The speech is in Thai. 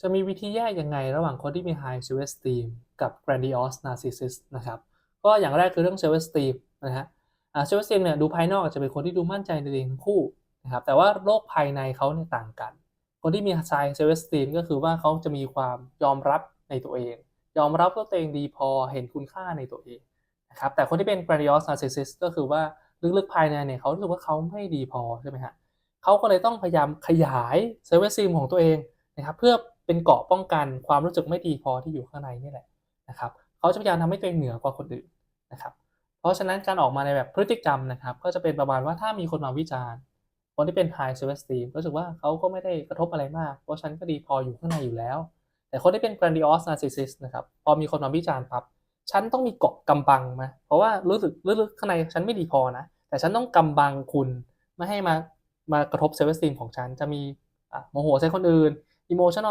จะมีวิธีแยกยังไงระหว่างคนที่มี high self esteem กับ grandiose narcissist นะครับ ก็อย่างแรกคือเรื่อง self esteem นะฮะ self esteem เนี่ยดูภายนอกอาจจะเป็นคนที่ดูมั่นใจในตัวเองทั้งคู่นะครับ แต่ว่าโลกภายในเขาเนี่ยต่างกัน คนที่มี high self esteem ก็คือว่าเขาจะมีความยอมรับในตัวเอง ยอมรับว่าตัวเองดีพอเห็นคุณค่าในตัวเองนะครับ แต่คนที่เป็น grandiose narcissist ก็คือว่าลึกๆภายในเนี่ยเขารู้สึกว่าเขาไม่ดีพอใช่ไหมฮะเขาก็เลยต้องพยายามขยาย self esteem ของตัวเองนะครับเพื่อ เป็นเกราะป้องกันความรู้สึกไม่ดีพอที่อยู่ข้างในนี่แหละนะครับเขาจะพยายามทำให้ตัวเองเหนือกว่าคนอื่นนะครับ เพราะฉะนั้นการออกมาในแบบพฤติกรรมนะครับ ก็จะเป็นประมาณว่าถ้ามีคนมาวิจารณ์ คนที่เป็น high self esteem รู้สึกว่าเขาก็ไม่ได้กระทบอะไรมาก เพราะฉันก็ดีพออยู่ข้างในอยู่แล้ว แต่คนที่เป็น grandiose narcissist นะครับพอมีคนมาวิจารณ์ปั๊บฉันต้องมีเกาะกำบังไหมเพราะว่ารู้สึกลึกๆข้างในฉันไม่ดีพอนะแต่ฉันต้องกำบังคุณไม่ให้มามากระทบ self esteem ของฉันจะมีโมโหใส่คนอื่น emotional